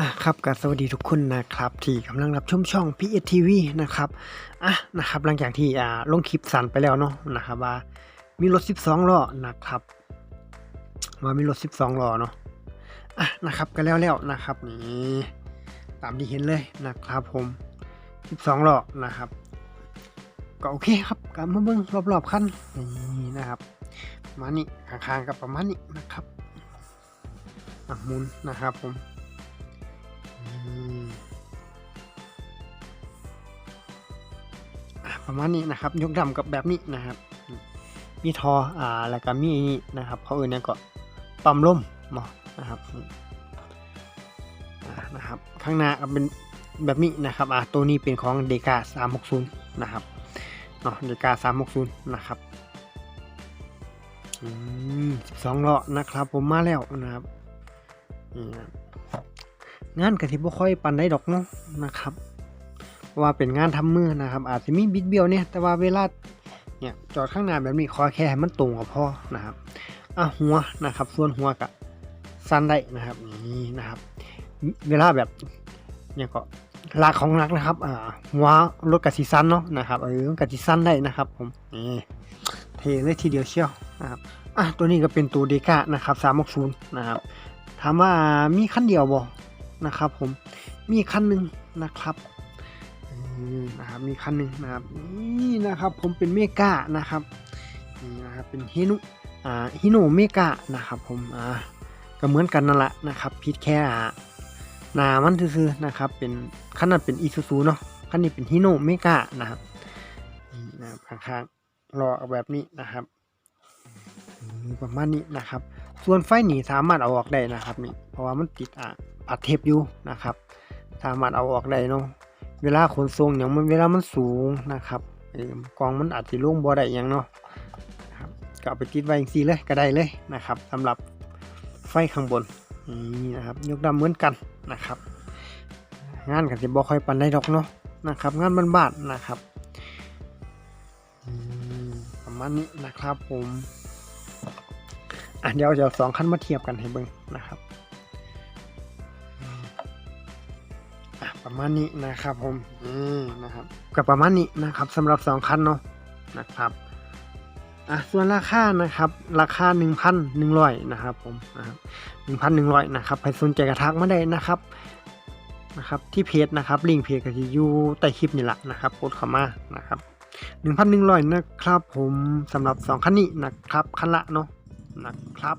อะครับก็สวัสดีทุกคนนะครับ ที่กำลังรับชมช่อง p ี TV นะครับอะนะครับหลังจากที่อ่าลงคลิปสั้นไปแล้วเนาะนะครับว่ามีรถ 12ล้อนะครับว่ามีรถ 12ล้อเนาะอะนะครับก็แล้วแล้วนะครับนี่ตามที่เห็นเลยนะครับผม 12ล้อนะครับ ก็โอเคครับกลับมาเบิ่งรอบๆคันนี่นะครับมานี้ข้างๆกับประมาณนี้นะครับอะหมุนนะครับผม ประมาณนี้นะครับ ยกดำกับแบบนี้นะครับ มีทออ่าแล้วก็มีนี่นะครับเขาอื่นเนี่ยก็ปั๊มลมหมอนะครับอ่านะครับ ข้างหน้าก็เป็นแบบนี้นะครับอ่าตัวนี้เป็นของเดกา360นะครับเนาะเดกา360นะครับอืม12ล้อนะครับ ผมมาแล้วนะครับนี่นะ งานกะทิบ่ค่อยปันได้ดอกเนาะนะครับว่าเป็นงานทำมือนะครับ อาจจะมีบิดเบี้ยวเนี่ยแต่ว่าเวลาเนี่ยจอดข้างหน้าแบบนี้ขอแค่ให้มันตรงกับพ่อนะครับอะหัวนะครับ ส่วนหัวกับสั้นได้นะครับนี่นะครับ เวลาแบบเนี่ยก็ลากของหนักนะครับอ่าหัวรถกะสิสั้นเนาะนะครับเออกะสิสั้นได้นะครับ ผมนี่เทเลยทีเดียวเชียวนะครับอะตัวนี้ก็เป็นตัวเดก้านะครับ360นย์นะครับถามว่ามีคันเดียวบ่ นะครับผมมีคันหนึ่งนะครับนะครับมีคันหนึ่งนะครับนี่นะครับผมเป็นเมกานะครับนี่นะครับเป็นฮินุอ่าฮิโนเมกานะครับผมอ่าก็เหมือนกันนั่นแหละนะครับพิดแค่อ่าหนามันซื่อๆนะครับเป็นคันนั้นเป็นอีซูซูเนาะคันนี้เป็นฮิโนเมกานะครับนี่นะครับข้างๆรอแบบนี้นะครับประมาณนี้นะครับ ส่วนไฟหนีสามารถเอาออกได้นะครับนี่ ราะว่ามันติดอะอัดเทปอยู่นะครับ สามารถเอาออกได้เนาะเวลาขนส่งอย่างมันเวลามันสูงนะครับกองมันอาจจะล่วงบ่ได้อย่างเนาะครับก็เอาไปติดไว้อย่างซีเลยก็ได้เลยนะครับสำหรับไฟข้างบนนี่นะครับ ยกดำเหมือนกันนะครับ งานกันจะบ่ค่อยปันได้ดอกเนาะนะครับ งานบ้านๆนะครับมประมาณนี้นะครับผมอะเดี๋ยวจะสองคันมาเทียบกันให้เบิ่งนะครับ ประมาณนี้นะครับผมอืมนะครับกับประมาณนี้นะครับสำหรับสองคันเนาะนะครับอะส่วนราคานะครับราคาหนึ่งพันหนึ่งร้อยนะครับผมนะครับหนึ่งพันหนึ่งร้อยนะครับใครสนใจกระทักมาได้นะครับนะครับที่เพจนะครับลิงก์เพจก็จะอยู่ใต้คลิปนี่แหละนะครับกดเข้ามานะครับหนึ่งพันหนึ่งร้อยนะครับผมสำหรับสองคันนี้นะครับคันละเนาะนะครับ